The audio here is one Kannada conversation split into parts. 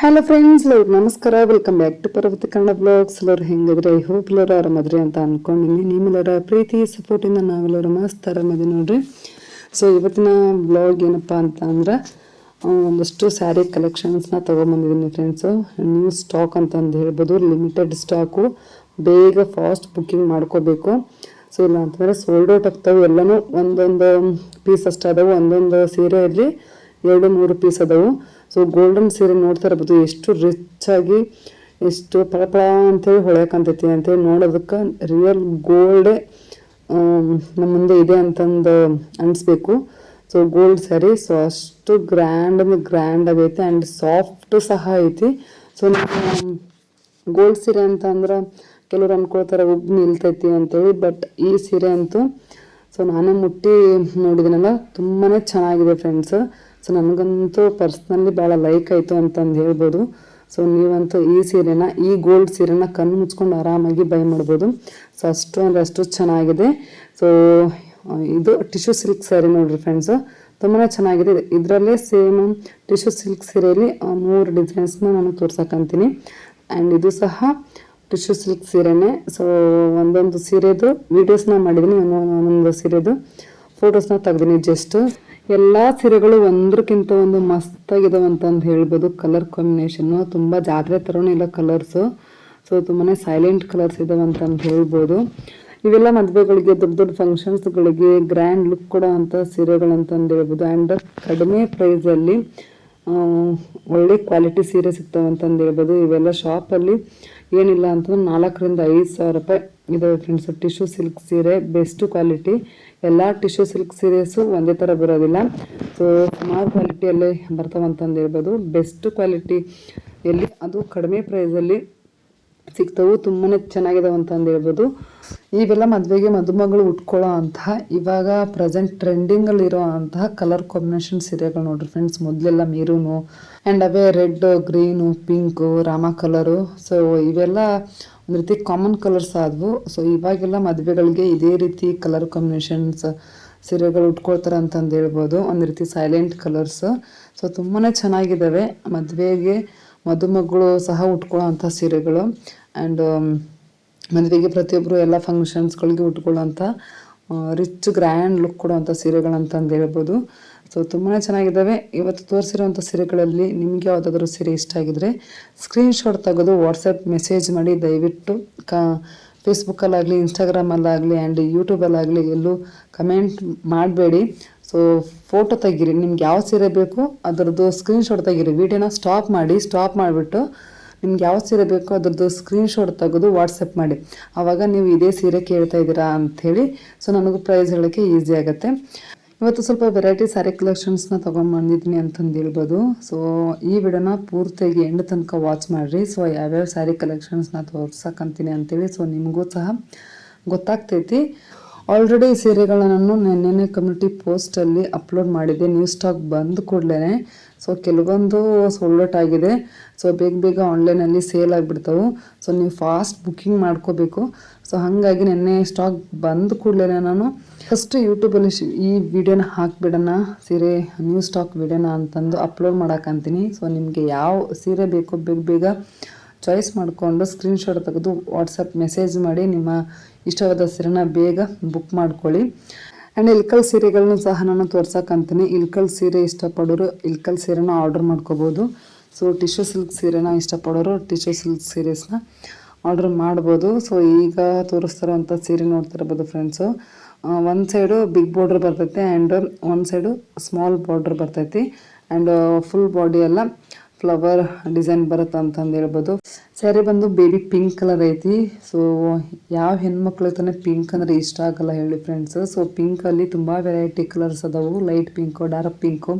ಹಲೋ ಫ್ರೆಂಡ್ಸ್ ಲವ್ ನಮಸ್ಕಾರ. Welcome back to Parvati Kannada blogs ಎಲ್ಲರು ಹೆಂಗಿದ್ರೆ ಐ ಹೋಪ್ ಎಲ್ಲರೂ ಆರಾಮದ್ರಿ ಅಂತ ಅನ್ಕೊಂಡಿನಿ ನಿಮ್ಮೆಲ್ಲರ ಪ್ರೀತಿ ಸಪೋರ್ಟಿಂದ ನಾವೆಲ್ಲರೂ ಮಸ್ತ್ ಆರಾಮದಿ ನೋಡ್ರಿ. ಸೊ ಇವತ್ತಿನ ಬ್ಲಾಗ್ ಏನಪ್ಪ ಅಂತ ಅಂದ್ರೆ ಒಂದಷ್ಟು ಸ್ಯಾರಿ ಕಲೆಕ್ಷನ್ಸ್ನ ತೊಗೊಂಬಂದಿದ್ದೀನಿ ಫ್ರೆಂಡ್ಸು ನ್ಯೂ ಸ್ಟಾಕ್ ಅಂತಂದು ಹೇಳ್ಬೋದು. ಲಿಮಿಟೆಡ್ ಸ್ಟಾಕು ಬೇಗ ಫಾಸ್ಟ್ ಬುಕ್ಕಿಂಗ್ ಮಾಡ್ಕೋಬೇಕು. ಸೊ ಇಲ್ಲ ಅಂತಂದರೆ ಸೋಲ್ಡ್ ಔಟ್ ಆಗ್ತವೆ. ಎಲ್ಲನೂ ಒಂದೊಂದು ಪೀಸ್ ಅಷ್ಟು ಅದಾವೆ. ಒಂದೊಂದು ಸೀರೆಯಲ್ಲಿ ಎರಡು ಮೂರು ಪೀಸ್ ಅದಾವು. ಸೊ ಗೋಲ್ಡನ್ ಸೀರೆ ನೋಡ್ತಾ ಇರ್ಬೋದು. ಎಷ್ಟು ರಿಚ್ ಆಗಿ, ಎಷ್ಟು ಪಳಪಳ ಅಂತೇಳಿ ಹೊಳೆಯಕಂತೈತಿ ಅಂತೇಳಿ ನೋಡೋದಕ್ಕೆ ರಿಯಲ್ ಗೋಲ್ಡೇ ನಮ್ಮ ಮುಂದೆ ಇದೆ ಅಂತಂದು ಅನಿಸ್ಬೇಕು. ಸೊ ಗೋಲ್ಡ್ ಸ್ಯಾರಿ ಸೊ ಅಷ್ಟು ಗ್ರ್ಯಾಂಡ್ ಅಂದ್ರೆ ಗ್ರ್ಯಾಂಡ್ ಆಗೈತೆ ಆ್ಯಂಡ್ ಸಾಫ್ಟ್ ಸಹ ಐತಿ. ಸೊ ಗೋಲ್ಡ್ ಸೀರೆ ಅಂತಂದ್ರೆ ಕೆಲವ್ರು ಅನ್ಕೊಳ್ತಾರೆ ಉಬ್ಬು ನಿಲ್ತೈತಿ ಅಂತೇಳಿ ಬಟ್ ಈ ಸೀರೆ ಅಂತೂ ಸೊ ನಾನು ಮುಟ್ಟಿ ನೋಡಿದ್ದೀನಲ್ಲ ತುಂಬಾ ಚೆನ್ನಾಗಿದೆ ಫ್ರೆಂಡ್ಸ್ ಸೊ ನನಗಂತೂ ಪರ್ಸ್ನಲಿ ಭಾಳ ಲೈಕ್ ಆಯಿತು ಅಂತಂದು ಹೇಳ್ಬೋದು. ಸೊ ನೀವಂತೂ ಈ ಸೀರೆನ, ಈ ಗೋಲ್ಡ್ ಸೀರೆನ ಕಣ್ಣು ಮುಚ್ಕೊಂಡು ಆರಾಮಾಗಿ ಬೈ ಮಾಡ್ಬೋದು. ಸೊ ಅಷ್ಟು ಅಂದರೆ ಅಷ್ಟು ಚೆನ್ನಾಗಿದೆ. ಸೊ ಇದು ಟಿಶ್ಯೂ ಸಿಲ್ಕ್ ಸ್ಯಾರಿ ನೋಡಿರಿ ಫ್ರೆಂಡ್ಸು ತುಂಬಾ ಚೆನ್ನಾಗಿದೆ. ಇದರಲ್ಲೇ ಸೇಮ್ ಟಿಶ್ಯೂ ಸಿಲ್ಕ್ ಸೀರೆಯಲ್ಲಿ ಮೂರು ಡಿಸೈನ್ಸ್ನ ನಾನು ತೋರ್ಸಕ್ಕಂತೀನಿ ಆ್ಯಂಡ್ ಇದು ಸಹ ಟಿಶ್ಯೂ ಸಿಲ್ಕ್ ಸೀರೆನೇ. ಸೊ ಒಂದೊಂದು ಸೀರೆದು ವೀಡಿಯೋಸ್ನ ಮಾಡಿದ್ದೀನಿ ಒಂದೊಂದು ಸೀರೆದು. ಫೋಟೋಸ್ನ ತೆಗ್ದೀನಿ ಜಸ್ಟ್ ಎಲ್ಲ ಸೀರೆಗಳು ಒಂದಕ್ಕಿಂತ ಒಂದು ಮಸ್ತಾಗಿದಾವೆ ಅಂತಂದು ಹೇಳ್ಬೋದು. ಕಲರ್ ಕಾಂಬಿನೇಷನ್ನು ತುಂಬ ಜಾತ್ರೆ ಥರನೂ ಇಲ್ಲ ಕಲರ್ಸು ಸೊ ತುಂಬಾ ಸೈಲೆಂಟ್ ಕಲರ್ಸ್ ಇದಾವೆ ಅಂತಂದು ಹೇಳ್ಬೋದು. ಇವೆಲ್ಲ ಮದುವೆಗಳಿಗೆ, ದೊಡ್ಡ ದೊಡ್ಡ ಫಂಕ್ಷನ್ಸ್ಗಳಿಗೆ ಗ್ರ್ಯಾಂಡ್ ಲುಕ್ ಕೊಡೋ ಅಂಥ ಸೀರೆಗಳಂತಂದು ಹೇಳ್ಬೋದು. ಆ್ಯಂಡ್ ಕಡಿಮೆ ಪ್ರೈಸಲ್ಲಿ ಒಳ್ಳೆ ಕ್ವಾಲಿಟಿ ಸೀರೆ ಸಿಗ್ತಾವೆ ಅಂತಂದು ಹೇಳ್ಬೋದು. ಇವೆಲ್ಲ ಶಾಪಲ್ಲಿ ಏನಿಲ್ಲ ಅಂತಂದ್ರೆ ನಾಲ್ಕರಿಂದ ಐದು ಸಾವಿರ ರೂಪಾಯಿ ಇದೆ ಫ್ರೆಂಡ್ಸ್ ಟಿಶ್ಯೂ ಸಿಲ್ಕ್ ಸೀರೆ ಬೆಸ್ಟ್ ಕ್ವಾಲಿಟಿ ಎಲ್ಲ ಟಿಶ್ಯೂ ಸಿಲ್ಕ್ ಸೀರೆಸು ಒಂದೇ ಥರ ಬರೋದಿಲ್ಲ. ಸೊ ಸುಮಾರು ಕ್ವಾಲಿಟಿಯಲ್ಲೇ ಬರ್ತಾವಂತಂದು ಹೇಳ್ಬೋದು. ಬೆಸ್ಟ್ ಕ್ವಾಲಿಟಿ ಎಲ್ಲಿ, ಅದು ಕಡಿಮೆ ಪ್ರೈಸಲ್ಲಿ ಸಿಗ್ತವು ತುಂಬಾ ಚೆನ್ನಾಗಿದಾವೆ ಅಂತಂದು ಹೇಳ್ಬೋದು. ಇವೆಲ್ಲ ಮದುವೆಗೆ ಮದುಮಗಳು ಉಟ್ಕೊಳ್ಳೋ ಅಂತಹ ಇವಾಗ ಪ್ರೆಸೆಂಟ್ ಟ್ರೆಂಡಿಂಗಲ್ಲಿರೋ ಅಂತಹ ಕಲರ್ ಕಾಂಬಿನೇಷನ್ ಸೀರೆಗಳು ನೋಡ್ರಿ ಫ್ರೆಂಡ್ಸ್ ಮೊದಲೆಲ್ಲ ಮೀರೂನು ಆ್ಯಂಡ್ ಅವೇ ರೆಡ್ ಗ್ರೀನು ಪಿಂಕು ರಾಮ ಕಲರು ಸೊ ಇವೆಲ್ಲ ಒಂದು ರೀತಿ ಕಾಮನ್ ಕಲರ್ಸ್ ಆದವು. ಸೊ ಇವಾಗೆಲ್ಲ ಮದುವೆಗಳಿಗೆ ಇದೇ ರೀತಿ ಕಲರ್ ಕಾಂಬಿನೇಷನ್ಸ್ ಸೀರೆಗಳು ಉಟ್ಕೊಳ್ತಾರೆ ಅಂತಂದು ಹೇಳ್ಬೋದು. ಒಂದು ರೀತಿ ಸೈಲೆಂಟ್ ಕಲರ್ಸ್ ಸೊ ತುಂಬಾ ಚೆನ್ನಾಗಿದ್ದಾವೆ ಮದುವೆಗೆ ಮದುಮಗಳು ಸಹ ಉಟ್ಕೊಳ್ಳೋ ಅಂಥ ಸೀರೆಗಳು. ಆ್ಯಂಡ್ ಮದುವೆಗೆ ಪ್ರತಿಯೊಬ್ಬರು ಎಲ್ಲ ಫಂಕ್ಷನ್ಸ್ಗಳಿಗೆ ಉಟ್ಕೊಳ್ಳೋಂಥ ರಿಚ್ ಗ್ರ್ಯಾಂಡ್ ಲುಕ್ ಕೊಡುವಂಥ ಸೀರೆಗಳಂತಂದು ಹೇಳ್ಬೋದು. ಸೊ ತುಂಬಾ ಚೆನ್ನಾಗಿದ್ದಾವೆ. ಇವತ್ತು ತೋರಿಸಿರುವಂಥ ಸೀರೆಗಳಲ್ಲಿ ನಿಮಗೆ ಯಾವುದಾದ್ರೂ ಸೀರೆ ಇಷ್ಟ ಆಗಿದ್ರೆ ಸ್ಕ್ರೀನ್ಶಾಟ್ ತೆಗೆದು ವಾಟ್ಸಪ್ ಮೆಸೇಜ್ ಮಾಡಿ ದಯವಿಟ್ಟು, ಕ ಫೇಸ್ಬುಕ್ಕಲ್ಲಾಗಲಿ ಇನ್ಸ್ಟಾಗ್ರಾಮಲ್ಲಾಗಲಿ ಆ್ಯಂಡ್ ಯೂಟ್ಯೂಬಲ್ಲಾಗಲಿ ಎಲ್ಲೂ ಕಮೆಂಟ್ ಮಾಡಬೇಡಿ. ಸೊ ಫೋಟೋ ತೆಗೀರಿ. ನಿಮ್ಗೆ ಯಾವ ಸೀರೆ ಬೇಕು ಅದರದ್ದು ಸ್ಕ್ರೀನ್ಶಾಟ್ ತೆಗಿರಿ. ವಿಡಿಯೋನ ಸ್ಟಾಪ್ ಮಾಡಿ ಸ್ಟಾಪ್ ಮಾಡಿಬಿಟ್ಟು ನಿಮ್ಗೆ ಯಾವ ಸೀರೆ ಬೇಕೋ ಅದ್ರದ್ದು ಸ್ಕ್ರೀನ್ಶಾಟ್ ತೆಗೆದು ವಾಟ್ಸಪ್ ಮಾಡಿ. ಆವಾಗ ನೀವು ಇದೇ ಸೀರೆ ಕೇಳ್ತಾ ಇದ್ದೀರಾ ಅಂಥೇಳಿ ಸೊ ನನಗೂ ಪ್ರೈಸ್ ಹೇಳೋಕ್ಕೆ ಈಸಿ ಆಗುತ್ತೆ. ಇವತ್ತು ಸ್ವಲ್ಪ ವೆರೈಟಿ ಸ್ಯಾರಿ ಕಲೆಕ್ಷನ್ಸ್ನ ತೊಗೊಂಡ್ಬಂದಿದ್ದೀನಿ ಅಂತಂದು ಹೇಳ್ಬೋದು. ಸೊ ಈ ವಿಡಿಯೋನ ಪೂರ್ತಿಯಾಗಿ ಎಂಡ್ ತನಕ ವಾಚ್ ಮಾಡಿರಿ. ಸೊ ಯಾವ್ಯಾವ ಸ್ಯಾರಿ ಕಲೆಕ್ಷನ್ಸ್ನ ತೋರ್ಸಕ್ಕಂತೀನಿ ಅಂತೇಳಿ. ಸೊ ನಿಮಗೂ ಸಹ ಗೊತ್ತಾಗ್ತೈತಿ. ಆಲ್ರೆಡಿ ಸೀರೆಗಳನ್ನು ನಾನು ನೆನ್ನೆನೆ ಕಮ್ಯುನಿಟಿ ಪೋಸ್ಟಲ್ಲಿ ಅಪ್ಲೋಡ್ ಮಾಡಿದ್ದೆ. ನ್ಯೂ ಸ್ಟಾಕ್ ಬಂದ ಕೂಡಲೇ ಸೊ ಕೆಲವೊಂದು ಸೋಲ್ಡ್ ಆಗಿದೆ. ಸೊ ಬೇಗ ಬೇಗ ಆನ್ಲೈನಲ್ಲಿ ಸೇಲ್ ಆಗಿಬಿಡ್ತಾವೆ. ಸೊ ನೀವು ಫಾಸ್ಟ್ ಬುಕ್ಕಿಂಗ್ ಮಾಡ್ಕೋಬೇಕು. ಸೊ ಹಾಗಾಗಿ ನೆನ್ನೆ ಸ್ಟಾಕ್ ಬಂದ ಕೂಡಲೇ ನಾನು ಫಸ್ಟ್ ಯೂಟ್ಯೂಬಲ್ಲಿ ಈ ವಿಡಿಯೋನ ಹಾಕಿಬಿಡೋಣ, ಸೀರೆ ನ್ಯೂ ಸ್ಟಾಕ್ ವಿಡಿಯೋನ ಅಂತಂದು ಅಪ್ಲೋಡ್ ಮಾಡೋಕ್ಕಂತೀನಿ ಸೊ ನಿಮಗೆ ಯಾವ ಸೀರೆ ಬೇಕೋ ಬೇಗ ಬೇಗ ಚಾಯ್ಸ್ ಮಾಡಿಕೊಂಡು ಸ್ಕ್ರೀನ್ಶಾಟ್ ತೆಗೆದು ವಾಟ್ಸಪ್ ಮೆಸೇಜ್ ಮಾಡಿ ನಿಮ್ಮ ಇಷ್ಟವಾದ ಸೀರೆನ ಬೇಗ ಬುಕ್ ಮಾಡ್ಕೊಳ್ಳಿ. ಆ್ಯಂಡ್ ಇಲ್ಕಲ್ ಸೀರೆಗಳನ್ನೂ ಸಹ ನಾನು ತೋರ್ಸಕ್ಕಂತೀನಿ ಇಲ್ಕಲ್ ಸೀರೆ ಇಷ್ಟಪಡೋರು ಇಲ್ಕಲ್ ಸೀರೆನ ಆರ್ಡರ್ ಮಾಡ್ಕೋಬೋದು. ಸೊ, ಟಿಶ್ಯೂ ಸಿಲ್ಕ್ ಸೀರೆನ ಇಷ್ಟಪಡೋರು ಟಿಶ್ಯೂ ಸಿಲ್ಕ್ ಸೀರೆಸ್ನ ಆರ್ಡರ್ ಮಾಡ್ಬೋದು. ಸೊ, ಈಗ ತೋರಿಸ್ತಿರೋಂಥ ಸೀರೆ ನೋಡ್ತಿರ್ಬೋದು friends? One side big border ಬರ್ತೈತೆ and one side small border ಬರ್ತೈತಿ. ಆ್ಯಂಡ್ ಫುಲ್ ಬಾಡಿ ಎಲ್ಲ ಫ್ಲವರ್ ಡಿಸೈನ್ ಬರುತ್ತೆ ಅಂತಂದು ಹೇಳ್ಬೋದು. ಸ್ಯಾರಿ ಬಂದು ಬೇಬಿ ಪಿಂಕ್ ಕಲರ್ ಐತಿ. ಸೊ ಯಾವ ಹೆಣ್ಮಕ್ಳು ತಾನೇ ಪಿಂಕ್ ಅಂದರೆ ಇಷ್ಟ ಆಗಲ್ಲ ಹೇಳಿ ಫ್ರೆಂಡ್ಸ್ ಸೊ ಪಿಂಕಲ್ಲಿ ತುಂಬ ವೆರೈಟಿ ಕಲರ್ಸ್ ಅದಾವು. Light pink dark pink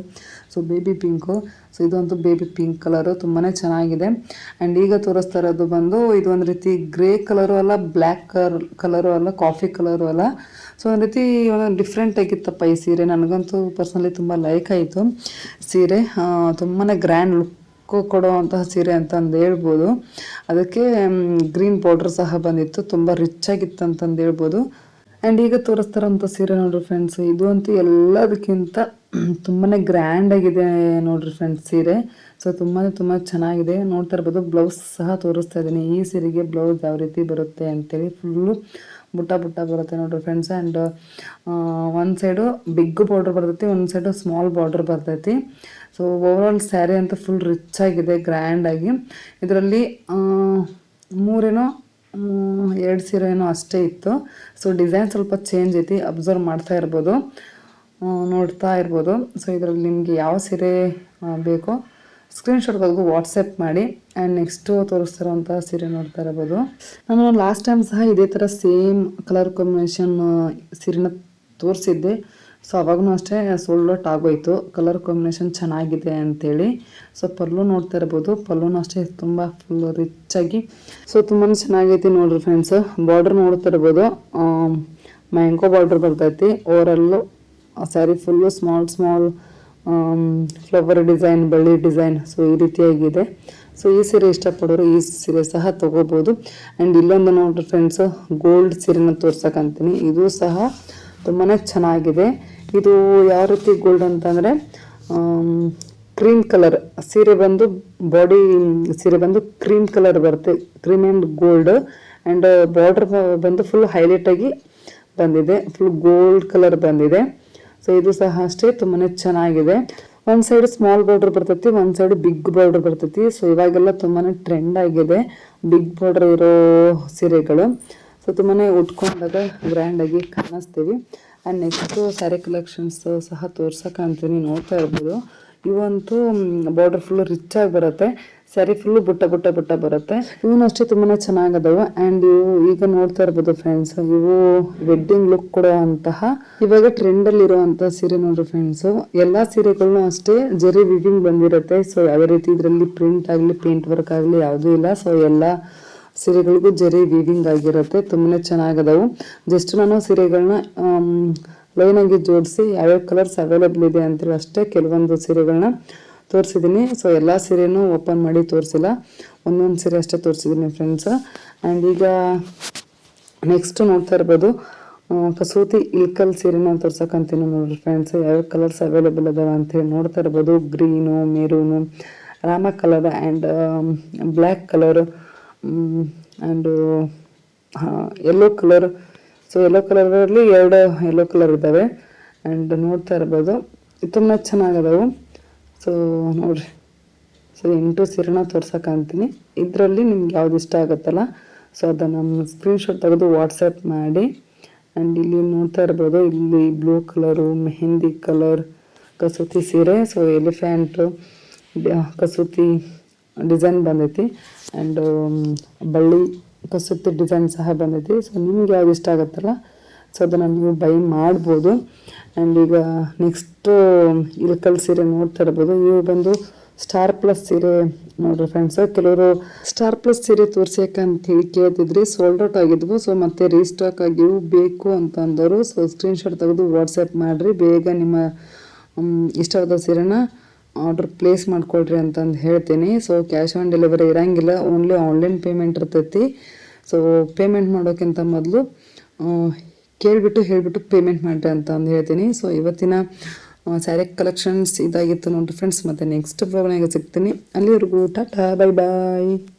so baby pink so ಇದೊಂದು ಬೇಬಿ ಪಿಂಕ್ ಕಲರು ತುಂಬಾ ಚೆನ್ನಾಗಿದೆ. ಆ್ಯಂಡ್ ಈಗ ತೋರಿಸ್ತಾ ಇರೋದು ಬಂದು, ಇದು ಒಂದು ರೀತಿ ಗ್ರೇ ಕಲರು ಅಲ್ಲ ಬ್ಲ್ಯಾಕ್ ಕಲರ್ ಕಲರು ಅಲ್ಲ ಕಾಫಿ ಕಲರು ಅಲ್ಲ. ಸೊ ಒಂದು ರೀತಿ ಒಂದು ಡಿಫ್ರೆಂಟ್ ಆಗಿತ್ತಪ್ಪ ಈ ಸೀರೆ. ನನಗಂತೂ ಪರ್ಸ್ನಲಿ ತುಂಬ ಲೈಕ್ ಆಯಿತು ಸೀರೆ. ತುಂಬಾ ಗ್ರ್ಯಾಂಡ್ ಲುಕ್ ಕೊಡುವಂತಹ ಸೀರೆ ಅಂತ ಅಂದು ಹೇಳ್ಬೋದು. ಅದಕ್ಕೆ ಗ್ರೀನ್ ಬಾರ್ಡ್ರ್ ಸಹ ಬಂದಿತ್ತು. ತುಂಬ ರಿಚ್ ಆಗಿತ್ತು ಅಂತಂದು ಹೇಳ್ಬೋದು. ಆ್ಯಂಡ್ ಈಗ ತೋರಿಸ್ತಾರಂಥ ಸೀರೆ ನೋಡ್ರಿ ಫ್ರೆಂಡ್ಸ್ ಇದು ಅಂತೂ ಎಲ್ಲದಕ್ಕಿಂತ ತುಂಬಾ ಗ್ರ್ಯಾಂಡ್ ಆಗಿದೆ ನೋಡ್ರಿ ಫ್ರೆಂಡ್ಸ್ ಸೀರೆ. ಸೊ ತುಂಬಾ ತುಂಬ ಚೆನ್ನಾಗಿದೆ. ನೋಡ್ತಾ ಇರ್ಬೋದು ಬ್ಲೌಸ್ ಸಹ ತೋರಿಸ್ತಾ ಇದ್ದೀನಿ ಈ ಸೀರೆಗೆ ಬ್ಲೌಸ್ ಯಾವ ರೀತಿ ಬರುತ್ತೆ ಅಂತೇಳಿ ಫುಲ್ಲು ಬುಟ್ಟ ಬುಟ್ಟ ಬರುತ್ತೆ ನೋಡ್ರಿ ಫ್ರೆಂಡ್ಸ್ ಆ್ಯಂಡ್ ಒಂದು ಸೈಡು ಬಿಗ್ ಬಾರ್ಡ್ರ್ ಬರ್ತೈತಿ, ಒಂದು ಸೈಡು ಸ್ಮಾಲ್ ಬಾರ್ಡ್ರ್ ಬರ್ತೈತಿ. ಸೊ ಓವರಾಲ್ ಸ್ಯಾರಿ ಅಂತ ಫುಲ್ ರಿಚ್ ಆಗಿದೆ ಗ್ರ್ಯಾಂಡಾಗಿ ಇದರಲ್ಲಿ ಮೂರೇನೋ ಎರಡು ಸೀರೆ ಏನೋ ಅಷ್ಟೇ ಇತ್ತು. ಸೊ ಡಿಸೈನ್ ಸ್ವಲ್ಪ ಚೇಂಜ್ ಐತಿ ಅಬ್ಸರ್ವ್ ಮಾಡ್ತಾ ಇರ್ಬೋದು. ನೋಡ್ತಾ ಇರ್ಬೋದು. ಸೊ ಇದರಲ್ಲಿ ನಿಮಗೆ ಯಾವ ಸೀರೆ ಬೇಕೋ ಸ್ಕ್ರೀನ್ಶಾಟ್ ತೆಗೆದು ವಾಟ್ಸಪ್ ಮಾಡಿ ಆ್ಯಂಡ್ ನೆಕ್ಸ್ಟು ತೋರಿಸ್ತಿರೋಂಥ ಸೀರೆ ನೋಡ್ತಾ ಇರ್ಬೋದು. ನಾನು ಲಾಸ್ಟ್ ಟೈಮ್ ಸಹ ಇದೇ ಥರ ಸೇಮ್ ಕಲರ್ ಕಾಂಬಿನೇಷನ್ ಸೀರೆನ ತೋರಿಸಿದ್ದೆ. ಸೊ ಅವಾಗೂ ಅಷ್ಟೇ ಸೋಲ್ಡ್ ಔಟ್ ಆಗೋಯ್ತು. ಕಲರ್ ಕಾಂಬಿನೇಷನ್ ಚೆನ್ನಾಗಿದೆ ಅಂತೇಳಿ. ಸೊ ಪಲ್ಲು ನೋಡ್ತಾ ಇರ್ಬೋದು. ಪಲ್ಲುನೂ ಅಷ್ಟೇ ತುಂಬ ಫುಲ್ ರಿಚ್ ಆಗಿ. ಸೊ ತುಂಬಾ ಚೆನ್ನಾಗೈತಿ ನೋಡ್ರಿ ಫ್ರೆಂಡ್ಸ್ ಬಾರ್ಡ್ರ್ ನೋಡ್ತಾ ಇರ್ಬೋದು. ಮ್ಯಾಂಗೋ ಬಾರ್ಡ್ರ್ ಬರ್ತೈತಿ. Overall saree full small small flower design ಬಳ್ಳಿ ಡಿಸೈನ್ ಸೊ ಈ ರೀತಿಯಾಗಿದೆ. ಸೊ ಈ ಸೀರೆ ಇಷ್ಟಪಡೋರು ಈ ಸೀರೆ ಸಹ ತೊಗೋಬೋದು. ಆ್ಯಂಡ್ ಇಲ್ಲೊಂದು ನೋಡ್ರಿ ಫ್ರೆಂಡ್ಸು ಗೋಲ್ಡ್ ಸೀರೆನ ತೋರ್ಸಕ್ಕಂತೀನಿ ಇದು ಸಹ ತುಂಬಾ ಚೆನ್ನಾಗಿದೆ. ಇದು ಯಾವ ರೀತಿ ಗೋಲ್ಡ್ ಅಂತಂದರೆ ಕ್ರೀಮ್ ಕಲರ್ ಸೀರೆ ಬಂದು ಬಾಡಿ ಸೀರೆ ಬಂದು ಕ್ರೀಮ್ ಕಲರ್ ಬರುತ್ತೆ. Cream and gold and border ಬಂದು ಫುಲ್ ಹೈಲೈಟಾಗಿ ಬಂದಿದೆ. ಫುಲ್ ಗೋಲ್ಡ್ ಕಲರ್ ಬಂದಿದೆ. ಸೊ ಇದು ಸಹ ಅಷ್ಟೇ ತುಂಬಾ ಚೆನ್ನಾಗಿದೆ. ಒಂದ್ ಸೈಡ್ ಸ್ಮಾಲ್ ಬಾರ್ಡರ್ ಬರ್ತೈತಿ ಒಂದ್ ಸೈಡ್ ಬಿಗ್ ಬಾರ್ಡರ್ ಬರ್ತೈತಿ. ಸೊ ಇವಾಗೆಲ್ಲ ತುಂಬಾನೇ ಟ್ರೆಂಡ್ ಆಗಿದೆ ಬಿಗ್ ಬಾರ್ಡರ್ ಇರೋ ಸೀರೆಗಳು. ಸೊ ತುಂಬಾನೇ ಉಟ್ಕೊಂಡಾಗ ಗ್ರ್ಯಾಂಡ್ ಆಗಿ ಕಾಣಿಸ್ತೀವಿ. ಅಂಡ್ ನೆಕ್ಸ್ಟ್ ಸ್ಯಾರಿ ಕಲೆಕ್ಷನ್ಸ್ ಸಹ ತೋರ್ಸೋಕೆ ಅಂತೀನಿ, ನೋಡ್ತಾ ಇರ್ಬೋದು. ಇವಂತೂ ಬಾರ್ಡರ್ ಫುಲ್ ರಿಚ್ ಆಗಿ ಬರುತ್ತೆ. ಸ್ಯಾರಿ ಫುಲ್ ಬುಟ್ಟ ಬುಟ್ಟ ಬುಟ್ಟ ಬರುತ್ತೆ. ಇವನು ಅಷ್ಟೇ ತುಂಬಾನೇ ಚೆನ್ನಾಗದವು ಆ್ಯಂಡ್ ಇವು ಈಗ ನೋಡ್ತಾ ಇರ್ಬೋದು ಫ್ರೆಂಡ್ಸ್ ಇವು ವೆಡ್ಡಿಂಗ್ ಲುಕ್ ಕೊಡುವಂತಹ ಇವಾಗ ಟ್ರೆಂಡ್ ಅಲ್ಲಿ ಇರುವಂತಹ ಸೀರೆ ನೋಡ್ರಿ ಫ್ರೆಂಡ್ಸ್ ಎಲ್ಲಾ ಸೀರೆಗಳನ್ನೂ ಅಷ್ಟೇ ಜರಿ ವಿವಿಂಗ್ ಬಂದಿರುತ್ತೆ. ಸೊ ಯಾವ ರೀತಿ ಇದರಲ್ಲಿ ಪ್ರಿಂಟ್ ಆಗಲಿ ಪೇಂಟ್ ವರ್ಕ್ ಆಗಲಿ ಯಾವುದೂ ಇಲ್ಲ. ಸೊ ಎಲ್ಲ ಸೀರೆಗಳಿಗೂ ಜರಿ ವೀವಿಂಗ್ ಆಗಿರುತ್ತೆ. ತುಂಬಾನೇ ಚೆನ್ನಾಗದವು. ಜಸ್ಟ್ ನಾನು ಸೀರೆಗಳನ್ನ ಲೈನ್ ಆಗಿ ಜೋಡಿಸಿ ಯಾವ್ಯಾವ ಕಲರ್ಸ್ ಅವೈಲೇಬಲ್ ಇದೆ ಅಂತೇಳಿ ಅಷ್ಟೇ ಕೆಲವೊಂದು ಸೀರೆಗಳನ್ನ ತೋರಿಸಿದ್ದೀನಿ. ಸೊ ಎಲ್ಲ ಸೀರೆನೂ ಓಪನ್ ಮಾಡಿ ತೋರಿಸಿಲ್ಲ. ಒಂದೊಂದು ಸೀರೆ ಅಷ್ಟೇ ತೋರಿಸಿದ್ದೀನಿ ಫ್ರೆಂಡ್ಸ್ ಆ್ಯಂಡ್ ಈಗ ನೆಕ್ಸ್ಟ್ ನೋಡ್ತಾ ಇರ್ಬೋದು ಕಸೂತಿ ಇಲ್ಕಲ್ ಸೀರೆನ ತೋರ್ಸಕ್ಕಂತೀನಿ ನೋಡ್ರಿ ಫ್ರೆಂಡ್ಸ್ ಯಾವ ಕಲರ್ಸ್ ಅವೈಲೇಬಲ್ ಅದಾವ ಅಂತೇಳಿ ನೋಡ್ತಾ ಇರ್ಬೋದು. Green maroon Rama colour and black colour and yellow colour so yellow ಕಲರಲ್ಲಿ ಎರಡು ಯೆಲ್ಲೋ ಕಲರ್ ಇದ್ದಾವೆ. ಆ್ಯಂಡ್ ನೋಡ್ತಾ ಇರ್ಬೋದು, ತುಂಬ ಚೆನ್ನಾಗದವು. ಸೊ, ನೋಡ್ರಿ. ಸೊ ಎಂಟು ಸೀರೆನ ತೋರ್ಸಕ್ಕಂತೀನಿ ಇದರಲ್ಲಿ ನಿಮ್ಗೆ ಯಾವ್ದು ಇಷ್ಟ ಆಗುತ್ತಲ್ಲ, ಸೊ ಅದನ್ನು ಸ್ಕ್ರೀನ್ಶಾಟ್ ತೆಗೆದು ವಾಟ್ಸಪ್ ಮಾಡಿ. ಆ್ಯಂಡ್ ಇಲ್ಲಿ ನೋಡ್ತಾ ಇರ್ಬೋದು, ಇಲ್ಲಿ ಬ್ಲೂ ಕಲರು ಮೆಹಂದಿ ಕಲರ್ ಕಸೂತಿ ಸೀರೆ, ಸೊ ಎಲಿಫ್ಯಾಂಟು ಕಸೂತಿ ಡಿಸೈನ್ ಬಂದೈತಿ. ಆ್ಯಂಡ್ ಬಳ್ಳಿ ಕಸೂತಿ ಡಿಸೈನ್ ಸಹ ಬಂದೈತಿ. ಸೊ ನಿಮ್ಗೆ ಯಾವ್ದು ಇಷ್ಟ ಆಗುತ್ತಲ್ಲ, ಸೊ ಅದನ್ನು ನೀವು ಬೈ ಮಾಡ್ಬೋದು. ಆ್ಯಂಡ್ ಈಗ ನೆಕ್ಸ್ಟು ಇಲ್ಕಲ್ ಸೀರೆ ನೋಡ್ತಾ ಇರ್ಬೋದು ಇವು ಬಂದು ಸ್ಟಾರ್ ಪ್ಲಸ್ ಸೀರೆ ನೋಡ್ರಿ ಫ್ರೆಂಡ್ಸ್ ಕೆಲವರು ಸ್ಟಾರ್ ಪ್ಲಸ್ ಸೀರೆ ತೋರ್ಸಕ್ಕೆ ಅಂತ ಹೇಳಿ ಕೇಳ್ತಿದ್ರಿ. ಸೋಲ್ಡ್ ಔಟ್ ಆಗಿದ್ವು. ಸೊ ಮತ್ತೆ ರೀಸ್ಟಾಕ್ ಆಗಿವು. ಬೇಕು ಅಂತ ಅಂದವರು. ಸೊ ಸ್ಕ್ರೀನ್ಶಾಟ್ ತೆಗೆದು ವಾಟ್ಸಪ್ ಮಾಡಿರಿ. ಬೇಗ ನಿಮ್ಮ ಇಷ್ಟವಾದ ಸೀರೆನ ಆರ್ಡರ್ ಪ್ಲೇಸ್ ಮಾಡ್ಕೊಳ್ರಿ ಅಂತಂದು ಹೇಳ್ತೀನಿ. ಸೊ ಕ್ಯಾಶ್ ಆನ್ ಡೆಲಿವರಿ ಇರೋಂಗಿಲ್ಲ. ಓನ್ಲಿ ಆನ್ಲೈನ್ ಪೇಮೆಂಟ್ ಇರ್ತೈತಿ. ಸೊ ಪೇಮೆಂಟ್ ಮಾಡೋಕ್ಕಿಂತ ಮೊದಲು ಕೇಳಿಬಿಟ್ಟು ಹೇಳಿಬಿಟ್ಟು ಪೇಮೆಂಟ್ ಮಾಡಿರಿ ಅಂತ ಅಂದು ಹೇಳ್ತೀನಿ. ಸೊ ಇವತ್ತಿನ ಸ್ಯಾರಿ ಕಲೆಕ್ಷನ್ಸ್ ಇದಾಗಿತ್ತು ನೋಡಿ ಫ್ರೆಂಡ್ಸ್ ಮತ್ತೆ ನೆಕ್ಸ್ಟ್ ಬ್ಲಾಗ್ನಾಗ ಸಿಗ್ತೀನಿ. ಅಲ್ಲಿವರೆಗೂ ಟಾಟಾ ಬೈ ಬಾಯ್